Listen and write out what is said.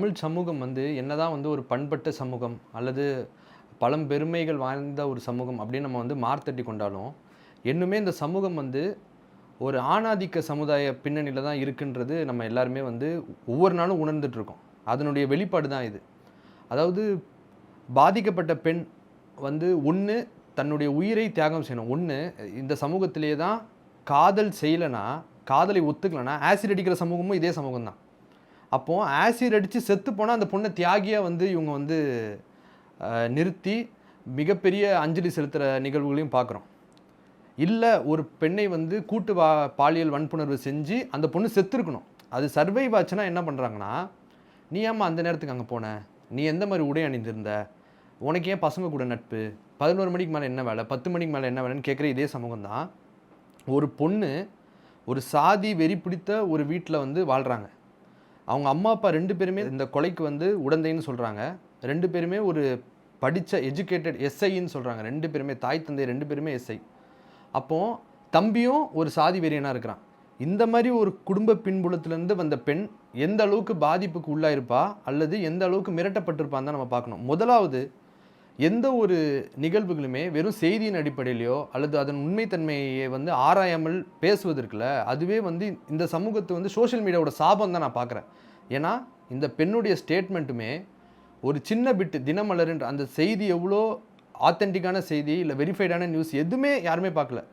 தமிழ் சமூகம் வந்து என்னதான் வந்து ஒரு பண்பட்ட சமூகம் அல்லது பழம்பெருமைகள் வாய்ந்த ஒரு சமூகம் அப்படின்னு நம்ம வந்து மார்த்தட்டி கொண்டாலும் இன்னுமே இந்த சமூகம் வந்து ஒரு ஆணாதிக்க சமுதாய பின்னணியில் தான் இருக்குன்றது நம்ம எல்லாருமே வந்து ஒவ்வொரு நாளும் உணர்ந்துட்டுருக்கோம். அதனுடைய வெளிப்பாடு தான் இது. அதாவது பாதிக்கப்பட்ட பெண் வந்து ஒன்று தன்னுடைய உயிரை தியாகம் செய்யணும். ஒன்று இந்த சமூகத்திலே தான் காதல் செய்யலைன்னா காதலை ஒத்துக்கலைன்னா ஆசிட் அடிக்கிற சமூகமும் இதே சமூகம் தான் அப்போது ஆசிட் அடித்து செத்து போனால் அந்த பொண்ணை தியாகியாக வந்து இவங்க வந்து நிறுத்தி மிகப்பெரிய அஞ்சலி செலுத்துகிற நிகழ்வுகளையும் பார்க்குறோம். இல்லை ஒரு பெண்ணை வந்து கூட்டு வா பாலியல் வன்புணர்வு செஞ்சு அந்த பொண்ணு செத்துருக்கணும். அது சர்வைவ் ஆச்சுன்னா என்ன பண்ணுறாங்கன்னா நீ ஏம்மா அந்த நேரத்துக்கு அங்கே போன? நீ எந்த மாதிரி உடை அணிந்திருந்த? உனக்கு ஏன் பசங்க கூட நட்பு? பதினோரு மணிக்கு மேலே என்ன வேலை? பத்து மணிக்கு மேலே என்ன வேலைன்னு கேட்குற இதே சமூகம் தான். ஒரு பொண்ணு ஒரு சாதி வெறி பிடித்த ஒரு வீட்டில் வந்து வாழ்கிறாங்க அவங்க அம்மா அப்பா ரெண்டு பேருமே இந்த கொலைக்கு வந்து உடந்தைன்னு சொல்கிறாங்க ரெண்டு பேருமே ஒரு படித்த எஜுகேட்டட் எஸ்ஐன்னு சொல்கிறாங்க ரெண்டு பேருமே தாய் தந்தை ரெண்டு பேருமே எஸ்ஐ அப்போது தம்பியும் ஒரு சாதி வெறியனாக இருக்கிறான். இந்த மாதிரி ஒரு குடும்ப பின்புலத்திலேருந்து வந்த பெண் எந்த அளவுக்கு பாதிப்புக்கு உள்ளாயிருப்பா அல்லது எந்த அளவுக்கு மிரட்டப்பட்டிருப்பான்னு தான் நம்ம பார்க்கணும். முதலாவது எந்த ஒரு நிகழ்வுகளுமே வெறும் செய்தியின் அடிப்படையிலையோ அல்லது அதன் உண்மைத்தன்மையை வந்து ஆராயாமல் பேசுவது இருக்குல்ல அதுவே வந்து இந்த சமூகத்தை வந்து சோஷியல் மீடியாவோட சாபம் தான் நான் பார்க்குறேன் ஏன்னா இந்த பெண்ணுடைய ஸ்டேட்மெண்ட்டுமே ஒரு சின்ன பிட்டு தினமலருன்ற அந்த செய்தி எவ்வளோ ஆத்தென்டிக்கான செய்தி இல்லை வெரிஃபைடான நியூஸ் எதுவுமே யாருமே பார்க்கல